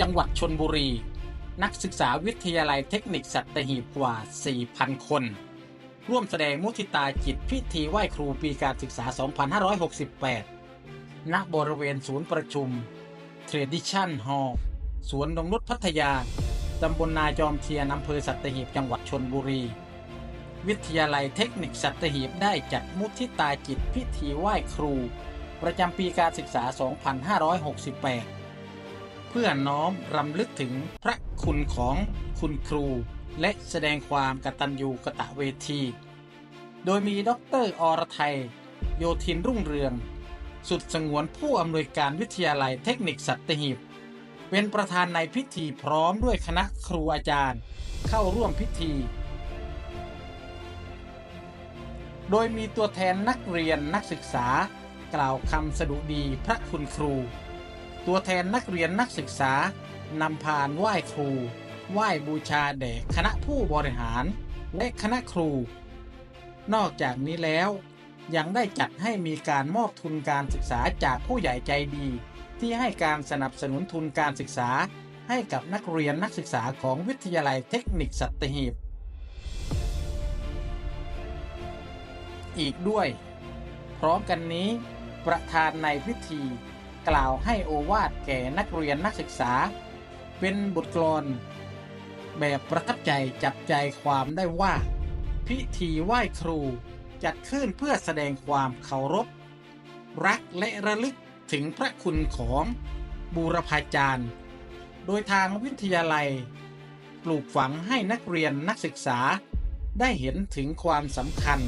จังหวัดชนบุรี นักศึกษาวิทยาลัยเทคนิคสัตหีบกว่า 4,000 คน ร่วมแสดงมุทิตาจิตพิธีไหว้ครูปีการศึกษา 2568 ณ บริเวณศูนย์ประชุม Tradition Hall สวนนงนุษย์พัทยา ตำบลนาจอมเทียนอำเภอสัตหีบจังหวัดชนบุรี วิทยาลัยเทคนิคสัตหีบได้จัดมุทิตาจิตพิธีไหว้ครู ประจำปีการศึกษา 2568 เพื่อน้อมรำลึกถึงพระคุณของคุณครู และแสดงความกตัญญูกตเวที โดยมีดรอรไทย โยธินรุ่งเรือง สุดสงวนผู้อำนวยการวิทยาลัยเทคนิคสัตหีบ เป็นประธานในพิธีพร้อมด้วยคณะครูอาจารย์ เข้าร่วมพิธี โดยมีตัวแทนนักเรียนนักศึกษากล่าวคำสดุดีพระคุณครู ตัวแทนนักเรียนนักศึกษานำพานไหว้ครู ไหว้บูชาแด่คณะผู้บริหาร และคณะครู นอกจากนี้แล้ว ยังได้จัดให้มีการมอบทุนการศึกษาจากผู้ใหญ่ใจดี ที่ให้การสนับสนุนทุนการศึกษาให้กับนักเรียนนักศึกษาของวิทยาลัยเทคนิคสัตหีบ อีกด้วย พร้อมกันนี้ ประธานในพิธี กล่าวให้โอวาทแก่นักเรียนนักศึกษา เป็นบทกลอนแบบประทับใจจับใจความได้ว่า พิธีไหว้ครูจัดขึ้นเพื่อแสดงความเคารพ รักและระลึกถึงพระคุณของบูรพาจารย์ โดยทางวิทยาลัย ปลูกฝังให้นักเรียนนักศึกษาได้เห็นถึงความสำคัญ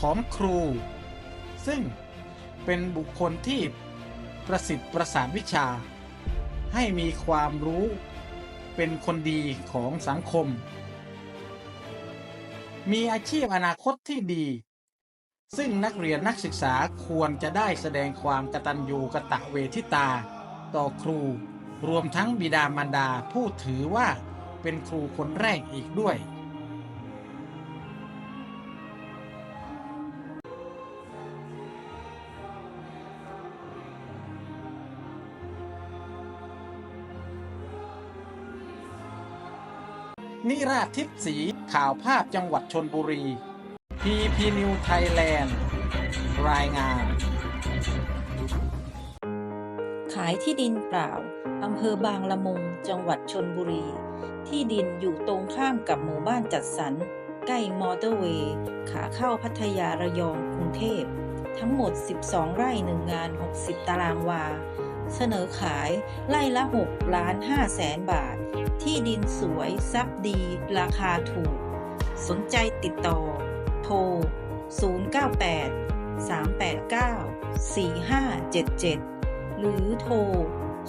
ของครู ซึ่งเป็นบุคคลที่ ประสิทธิ์ประสานวิชา ให้มีความรู้เป็นคนดีของสังคม มีอาชีพอนาคตที่ดี ซึ่งนักเรียนนักศึกษาควรจะได้แสดงความกตัญญูกะตะเวทิตา ต่อครูรวมทั้งบิดามารดาผู้ถือว่าเป็นครูคนแรกอีกด้วย นิราชทิพย์ศรีข่าวภาพจังหวัดชนบุรี PP New Thailand รายงาน ขายที่ดินเปล่า อำเภอบางละมุง จังหวัดชนบุรี ที่ดินอยู่ตรงข้ามกับหมู่บ้านจัดสรร ใกล้มอเตอร์เวย์ ขาเข้าพัทยาระยองกรุงเทพ ทั้งหมด 12 ไร่หนึ่งงาน 60 ตารางวา เสนอขายไร่ละ6ล้าน5แสนบาท ที่ดินสวยซับดี ราคาถูก สนใจติดต่อ โทร 098 389 4577 หรือโทร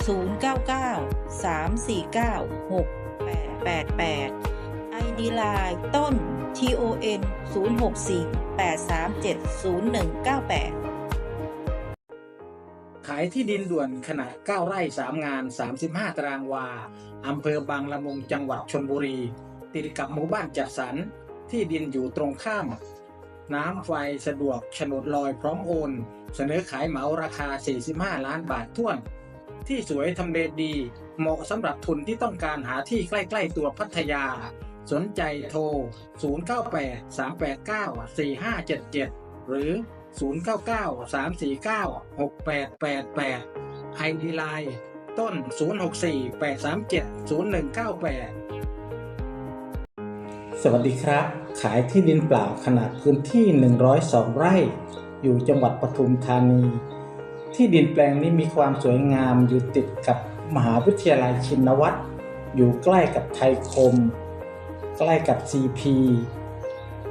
099 349 6888 ID Line ต้น TON 064 837 0198ายที่ดินด่วนขนาด 9 ไร่ 3 งาน 35 ตารางวา อำเภอบางละมุงจังหวัดชนบุรี ติดกับหมู่บ้านจัดสรร ที่ดินอยู่ตรงข้าม น้ำไฟสะดวกโฉนดลอยพร้อมโอน เสนอขายเหมาราคา 45 ล้านบาทท้วน ที่สวยทำเลดี เหมาะสำหรับทุนที่ต้องการหาที่ใกล้ ๆ ตัวพัทยา สนใจโทร 098 389 4577 หรือ 099 349 6888 ID Line ต้น 064 837 0198 สวัสดีครับ ขายที่ดินเปล่าขนาดพื้นที่ 102 ไร่ อยู่จังหวัดปทุมธานี ที่ดินแปลงนี้มีความสวยงามอยู่ติดกับมหาวิทยาลัยชินวัตรอยู่ใกล้กับไทยคม ใกล้กับ CP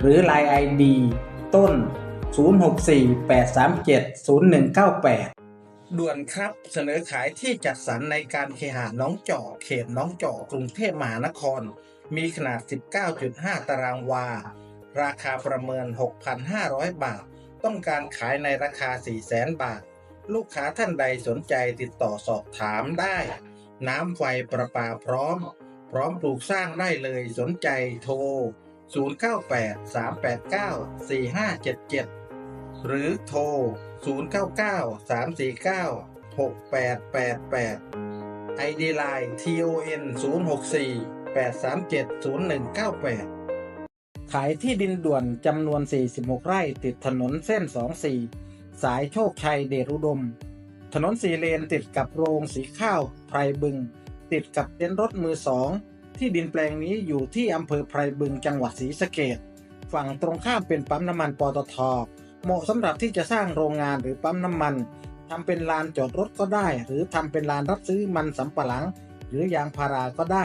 หรือ Line ID ต้น 064 837 0198 ด่วนครับเสนอขายที่จัดสรรในการเคหะน้องจอกเขตน้องจอกกรุงเทพมหานคร มีขนาด 19.5 ตารางวา ราคาประเมิน 6,500 บาท ต้องการขายในราคา 400,000 บาท ลูกค้าท่านใดสนใจติดต่อสอบถามได้ น้ำไฟประปาพร้อม พร้อมปลูกสร้างได้เลยสนใจโทร 098-389-4577 หรือโทร 099-349-6888 ID Line TON 064 837 0198ขายที่ดินด่วนจำนวน 46 ไร่ติดถนนเส้น 24 สายโชคชัยเดชอุดม ถนนสีเลนติดกับโรงสีข้าวไพรบึง ติดกับเต็นท์รถมือสอง ที่ดินแปลงนี้อยู่ที่อำเภอไพรบึงจังหวัดศรีสะเกดฝั่งตรงข้ามเป็นปั๊มน้ำมันปตท เหมาะสำหรับที่จะสร้างโรงงานหรือปั๊มน้ำมันทำเป็นลานจอดรถก็ได้ หรือทำเป็นลานรับซื้อมันสำปะหลัง หรือยางพาราก็ได้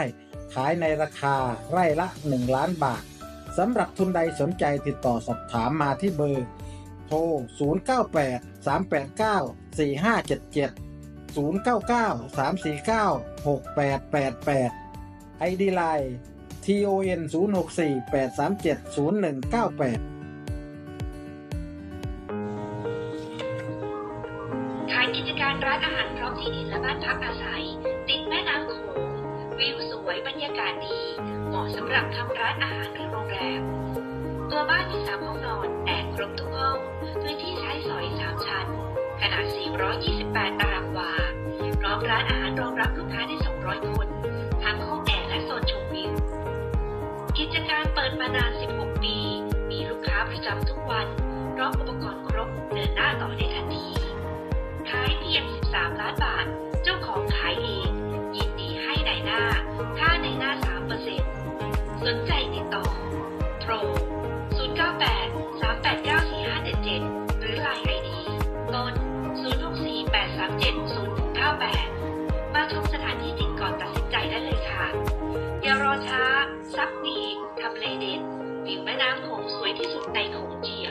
ขายในราคาไร่ละ 1 ล้านบาทสำหรับทุนใดสนใจติดต่อสอบถามมาที่เบอร์ โทร 098 389 4577 099 349 6888 ID Line TON 064 837 0198 ขายกิจการร้านอาหารพร้อมที่ดินและบ้านพักอาศัย ติดแม่น้ำโขงวิวสวยบรรยากาศดี เหมาะสำหรับทำร้านอาหารหรือโรงแรม ตัวบ้านมีสามห้องนอนแอร์ครบทุกห้อง พื้นที่ใช้สอยสามชั้น ขนาด 428 ตารางวา พร้อมร้านอาหารรองรับลูกค้าได้ 200 คนทั้งห้อง จการเปิดมานาน 16 ปี มีลูกค้าประจำทุกวันพร้อมอุปกรณ์ครบเดินหน้าต่อได้ทันทีขายเพียง 13 ล้านบาท เจ้าของขายเอง ยินดีให้ในหน้า ค่าในหน้า 3%สนใจติดต่อ โทร 098 389 4577 หรือ Line ID ต้น 064 837 0198 มาชมสถานที่จริงก่อนตัดสินใจได้เลยค่ะ ช้า ซักมีทำเลเด็ดวิวแม่น้ำโขงสวยที่สุดในโขงเจีย